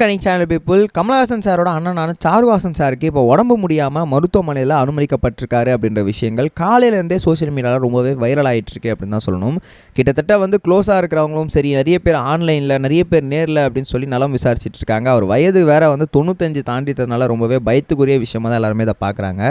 கனிங் channel people Kamal Haasan சாரோட அண்ணனான சாருஹாசன் சாருக்கு இப்போ உடம்பு முடியாமல் மருத்துவமனையில் அனுமதிக்கப்பட்டிருக்காரு அப்படின்ற விஷயங்கள் காலையிலேருந்தே சோஷியல் மீடியாவில் ரொம்பவே வைரல் ஆகிட்டுருக்கு அப்படின்னு தான் சொல்லணும். கிட்டத்தட்ட வந்து க்ளோஸாக இருக்கிறவங்களும் சரி நிறைய பேர் ஆன்லைனில் நிறைய பேர் நேரில் அப்படின்னு சொல்லி நலம் விசாரிச்சுட்டு இருக்காங்க அவர் வயது வேற வந்து தொண்ணூத்தஞ்சு தாண்டித்ததுனால ரொம்பவே பயத்துக்குரிய விஷயமா தான் எல்லாருமே இதை பார்க்குறாங்க.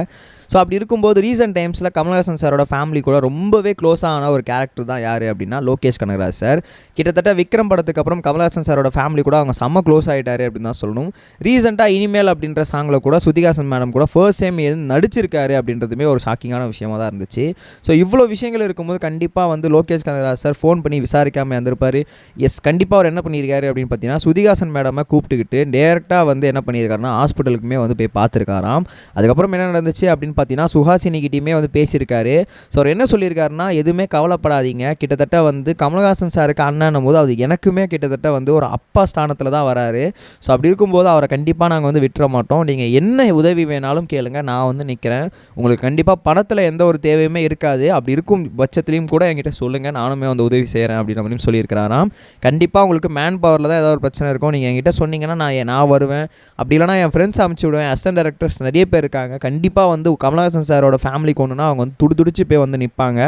ஸோ அப்படி இருக்கும்போது ரீசெண்ட் டைம்ஸில் கமலஹாசன் சாரோட ஃபேமிலி கூட ரொம்பவே க்ளோஸான ஒரு கேரக்டர் தான் யார் அப்படின்னா லோகேஷ் கனகராஜ் சார். கிட்டத்தட்ட விக்ரம் படத்துக்கு அப்புறம் கமல்ஹாசன் சாரோட ஃபேமிலி கூட அவங்க செம்ம க்ளோஸ் ஆகிட்டார் அப்படின்னு தான் சொல்லணும். ரீசெண்டாக இனிமேல் அப்படின்ற சாங்கில் கூட சுதிகாசன் மேடம் கூட ஃபர்ஸ்ட் டைம் எழுந்து நடிச்சிருக்காரு அப்படின்றதுமே ஒரு ஷாக்கிங்கான விஷயமா தான் இருந்துச்சு. ஸோ இவ்வளோ விஷயங்கள் இருக்கும்போது கண்டிப்பாக வந்து லோகேஷ் கனகராஜ் சார் ஃபோன் பண்ணி விசாரிக்காமல் இருந்திருப்பார். எஸ் கண்டிப்பாக அவர் என்ன பண்ணியிருக்காரு அப்படின்னு பார்த்தீங்கன்னா சுதிகாசன் மேடமை கூப்பிட்டுக்கிட்டு டேரெக்டாக வந்து என்ன பண்ணியிருக்காருன்னா ஹாஸ்பிட்டலுக்குமே வந்து போய் பார்த்துருக்காராம். அதுக்கப்புறம் என்ன நடந்துச்சு அப்படின்னு பார்த்தீங்கன்னா சுஹாசினிகிட்டையுமே வந்து பேசியிருக்காரு. ஸோ அவர் என்ன சொல்லியிருக்காருன்னா எதுவுமே கவலைப்படாதீங்க. கிட்டத்தட்ட வந்து கமல்ஹாசன் சாருக்கு அண்ணானும் போது அது எனக்குமே கிட்டத்தட்ட வந்து ஒரு அப்பா ஸ்தானத்தில் தான் வராரு. ஸோ அப்படி இருக்கும்போது அவரை கண்டிப்பாக நாங்கள் வந்து விட்டுற மாட்டோம். நீங்கள் என்ன உதவி வேணாலும் கேளுங்க. நான் வந்து நிற்கிறேன் உங்களுக்கு கண்டிப்பாக பணத்தில் எந்த ஒரு தேவையுமே இருக்காது. அப்படி இருக்கும் பட்சத்துலையும் கூட என்கிட்ட சொல்லுங்கள் நானுமே வந்து உதவி செய்கிறேன் அப்படின்ற மாதிரி சொல்லியிருக்கிறாராம். கண்டிப்பாக உங்களுக்கு மேன் பவரில் தான் ஏதாவது ஒரு பிரச்சனை இருக்கும். நீங்கள் என்கிட்ட சொன்னீங்கன்னா நான் நான் வருவேன். அப்படி இல்லைனா என் ஃப்ரெண்ட்ஸ் அமுச்சு விடுவேன். அசிஸ்டன்ட் டேரக்டர்ஸ் நிறைய பேர் இருக்காங்க. கண்டிப்பாக வந்து கமலஹாசன் சாரோட ஃபேமிலிக்கு ஒன்றுனா அவங்க வந்து துடி துடிச்சு போய் வந்து நிற்பாங்க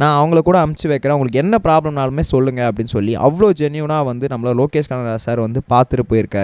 நான் அவங்கள கூட அமுச்சு வைக்கிறேன். உங்களுக்கு என்ன ப்ராப்ளம்னாலுமே சொல்லுங்கள் அப்படின்னு சொல்லி அவ்வளோ ஜென்யூனாக வந்து நம்மளை லோகேஷ் கனகராஜ் சார் வந்து பார்த்துட்டு போயிருக்காரு.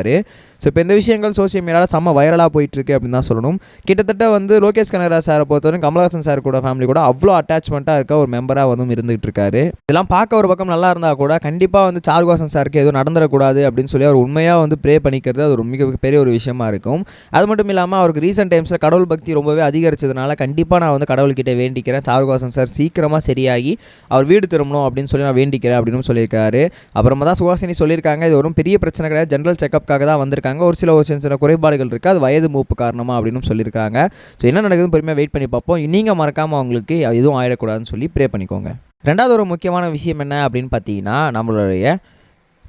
ஸோ இப்போ இந்த விஷயங்கள் சோசியல் மீடியாவில் செம்ம வைரலாக போயிட்டுருக்கு அப்படின்னு தான் சொல்லணும். கிட்டத்தட்ட வந்து லோகேஷ் கனகராஜ் சாரை பொறுத்தவரைக்கும் கமலஹாசன் சார் கூட ஃபேமிலி கூட அவ்வளோ அட்டாச்மெண்ட்டாக இருக்க ஒரு மெம்பராக வந்து இருந்துகிட்டு இருக்காரு இதெல்லாம் பார்க்க ஒரு பக்கம் நல்லா இருந்தால் கூட கண்டிப்பாக வந்து சார்கோசன் சாருக்கு எதுவும் நடந்துடக்கூடாது அப்படின்னு சொல்லி அவர் உண்மையாக வந்து ப்ரே பண்ணிக்கிறது அது ஒரு மிக பெரிய ஒரு விஷயமா இருக்கும். அது மட்டும் இல்லாமல் அவருக்கு ரீசெண்ட் டைம்ஸில் கடவுள் பக்தி ரொம்பவே அதிகரிச்சதுனால கண்டிப்பாக நான் வந்து கடவுள்கிட்ட வேண்டிக்கிறேன். சார்கோசன் சார் சீக்கிரமாக சரியாகி அவர் வீடு திரும்பணும் அப்படின்னு சொல்லி நான் வேண்டிக்கிறேன் அப்படின்னு சொல்லியிருக்காரு. அப்புறமா தான் சுஹாசினி சொல்லியிருக்காங்க. இது ஒரு பெரிய பிரச்சனை கிடையாது. ஜென்ரல் செக்அப் செக்கப்காக தான் வந்திருக்காங்க. ஒரு சில ஒரு சின்ன சின்ன குறைபாடுகள் இருக்குது அது வயது மூப்பு காரணமாக அப்படின்னு சொல்லியிருக்காங்க ஸோ என்ன நடக்குதுன்னு பொறுமையாக வெயிட் பண்ணி பார்ப்போம். நீங்கள் மறக்காமல் அவங்களுக்கு எதுவும் ஆயிடக்கூடாதுன்னு சொல்லி ப்ரே பண்ணிக்கோங்க. ரெண்டாவது ஒரு முக்கியமான விஷயம் என்ன அப்படின்னு பார்த்தீங்கன்னா நம்மளுடைய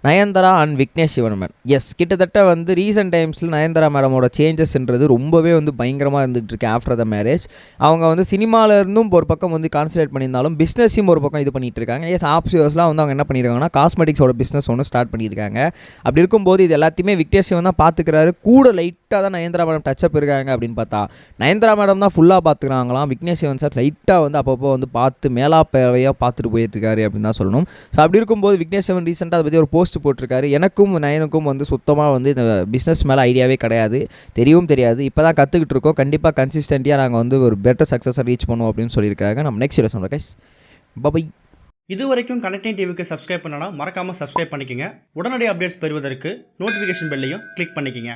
நயன்தாரா அண்ட் விக்னேஷ் சிவன்மேன். எஸ் கிட்டத்தட்ட வந்து ரீசெண்ட் டைம்ஸில் நயன்தாரா மேடமோட சேஞ்சஸ்ன்றது ரொம்பவே வந்து பயங்கரமாக இருந்துகிட்டு இருக்கு ஆஃப்டர் த மேரேஜ் அவங்க வந்து சினிமாலேருந்தும் ஒரு பக்கம் வந்து கான்சன்ட்ரேட் பண்ணியிருந்தாலும் பிஸ்னஸையும் ஒரு பக்கம் இது பண்ணிகிட்டு இருக்காங்க. எஸ் ஆப்ஷியர்ஸ்லாம் வந்து அவங்க என்ன பண்ணியிருக்காங்கன்னா காஸ்மெட்டிக்ஸோட பிஸ்னஸ் ஒன்று ஸ்டார்ட் பண்ணியிருக்காங்க. அப்படி இருக்கும்போது இது எல்லாத்தையுமே விக்னேஷ் சிவன் தான் பார்த்துக்கிறாரு கூட லைட்டாக தான் நயன்தாரா மேடம் டச்சப் இருக்காங்க அப்படின்னு பார்த்தா நயன்தாரா மேடம் தான் ஃபுல்லாக பார்த்துக்கிறாங்களாம் விக்னேஷ் சிவன் சார் லைட்டாக வந்து அப்பப்போ வந்து பார்த்து மேலா பேவையாக பார்த்துட்டு போயிட்டுருக்காரு அப்படின்னு தான் சொல்லணும். ஸோ அப்படி இருக்கும்போது விக்னேஷ் சிவன் ரீசெண்டாக அதை பற்றி ஒரு போஸ்ட் போட்டிருக்காரு. எனக்கும் நயனுக்கும் வந்து சுத்தமாக வந்து இந்த பிஸ்னஸ் மேலே ஐடியாவே கிடையாது. தெரியவும் தெரியாது. இப்போ தான் கற்றுக்கிட்டு இருக்கோம் கண்டிப்பாக கன்சிஸ்டண்ட்டியாக நாங்கள் வந்து ஒரு பெட்டர் சக்ஸஸை ரீச் பண்ணுவோம் அப்படின்னு சொல்லியிருக்காங்க நம்ம நெக்ஸ்ட் வீடியோ சொல்கிறோம் கைஸ் பபை இது வரைக்கும் கனெக்டிங் டிவிக்கு சப்ஸ்கிரைப் பண்ணனா மறக்காமல் சப்ஸ்கிரைப் பண்ணிக்கங்க. உடனடி அப்டேட்ஸ் பெறுவதற்கு நோட்டிஃபிகேஷன் பெல்லையும் கிளிக் பண்ணிக்கங்க.